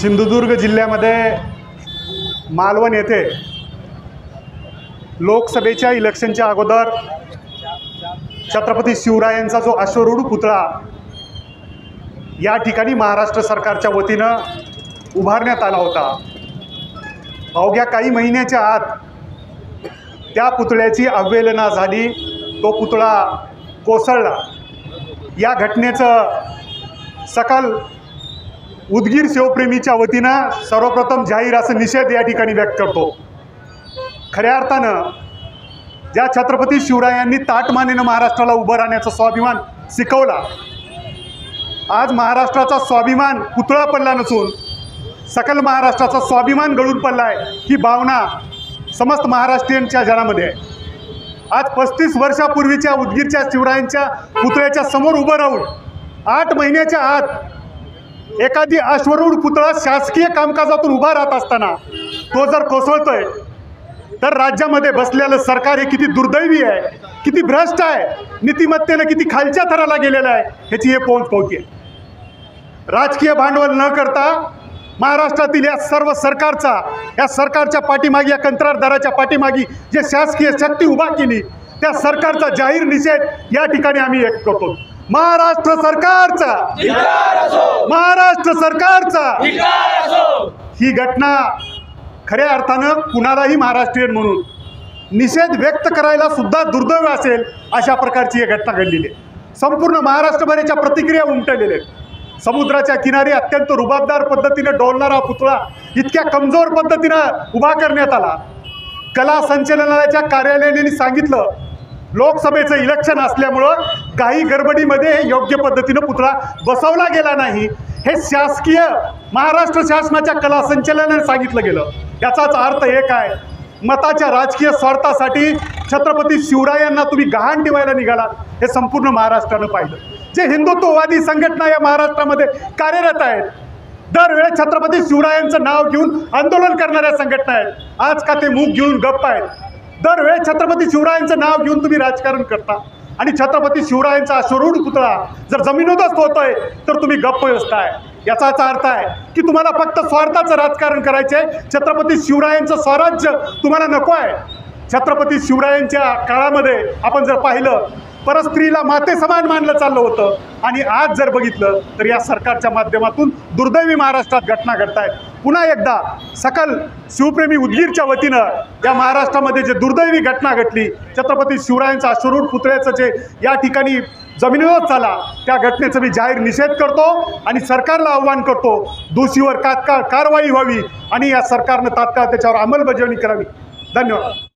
सिंधुदुर्ग जिल्ह्यामध्ये मालवण येथे लोकसभेच्या इलेक्शनच्या अगोदर छत्रपती शिवरायांचा जो अश्वरूढ पुतळा या ठिकाणी महाराष्ट्र सरकारच्या वतीनं उभारण्यात आला होता. अवघ्या काही महिन्याच्या आत त्या पुतळ्याची अवहेलना झाली. तो पुतळा कोसळला. या घटनेचं सकल उदगीर शिवप्रेमीच्या वतीनं सर्वप्रथम जाहीर असं निषेध या ठिकाणी व्यक्त करतो. खऱ्या अर्थानं ज्या छत्रपती शिवरायांनी ताटमानेनं महाराष्ट्राला उभं राहण्याचा स्वाभिमान शिकवला आज महाराष्ट्राचा स्वाभिमान पुतळा पडला नसून सकल महाराष्ट्राचा स्वाभिमान गळून पडला आहे ही भावना समस्त महाराष्ट्रीयांच्या जनामध्ये आहे. आज पस्तीस वर्षापूर्वीच्या उदगीरच्या शिवरायांच्या पुतळ्याच्या समोर उभं राहून आठ महिन्याच्या आत एखादी अश्वरूढ पुतळा शासकीय कामकाजातून उभा राहत असताना तो जर कोसळतोय तर राज्यामध्ये बसलेलं सरकार हे किती दुर्दैवी आहे किती भ्रष्ट आहे नीतिमत्तेनं किती खालच्या थराला गेलेलं आहे ह्याची हे पोहोच पोहोची राजकीय भांडवल न करता महाराष्ट्रातील या सर्व सरकारचा या सरकारच्या पाठीमागी या कंत्राटदाराच्या पाठीमागी जे शासकीय शक्ती उभा केली त्या सरकारचा जाहीर निषेध या ठिकाणी आम्ही व्यक्त करतो. महाराष्ट्र सरकारचा. महाराष्ट्र सरकारचा. ही घटना खऱ्या अर्थानं कुणालाही महाराष्ट्रीयन म्हणून निषेध व्यक्त करायला सुद्धा दुर्दैव असेल अशा प्रकारची ही घटना घडलेली आहे. संपूर्ण महाराष्ट्रभर याच्या प्रतिक्रिया उमटलेल्या आहेत. समुद्राच्या किनारी अत्यंत रुबाबदार पद्धतीने डोलणारा पुतळा इतक्या कमजोर पद्धतीनं उभा करण्यात आला. कला संचलनालयाच्या कार्यालयाने सांगितलं लोकसभेचं इलेक्शन असल्यामुळं काही गडबडीमध्ये हे योग्य पद्धतीनं पुतळा बसवला गेला नाही. हे शासकीय महाराष्ट्र शासनाच्या कला संचलनाने सांगितलं गेलं. याचाच अर्थ एक आहे मताच्या राजकीय स्वार्थासाठी छत्रपती शिवरायांना तुम्ही गहाण ठेवायला निघाला. हे संपूर्ण महाराष्ट्रानं पाहिलं. जे हिंदुत्ववादी संघटना या महाराष्ट्रामध्ये कार्यरत आहेत दरवेळेस छत्रपती शिवरायांचं नाव घेऊन आंदोलन करणाऱ्या संघटना आहेत. आज का ते मूग घेऊन गप्प आहेत? दरवेळेस छत्रपती शिवरायांचं नाव घेऊन तुम्ही राजकारण करता. आणि छत्रपती शिवरायांचा अश्वरूढ पुतळा जर जमिनोदस्त होतोय तर तुम्ही गप्प बसताय. याचाच अर्थ आहे की तुम्हाला फक्त स्वार्थाचं राजकारण करायचं आहे. छत्रपती शिवरायांचं स्वराज्य तुम्हाला नको आहे. छत्रपती शिवरायांच्या काळामध्ये आपण जर पाहिलं परस्त्रीला माते समान मानलं चाललं होतं. आणि आज जर बघितलं तर या सरकारच्या माध्यमातून दुर्दैवी महाराष्ट्रात घटना घडत आहेत पुन्हा एकदा सकल शिवप्रेमी उदगीरच्या वतीनं या महाराष्ट्रामध्ये जे दुर्दैवी घटना घडली छत्रपती शिवरायांचा अश्वरूढ पुतळ्याचं जे या ठिकाणी जमिनीवर झाला त्या घटनेचा मी जाहीर निषेध करतो आणि सरकारला आव्हान करतो दोषीवर तात्काळ कारवाई व्हावी आणि या सरकारनं तात्काळ त्याच्यावर अंमलबजावणी करावी. धन्यवाद.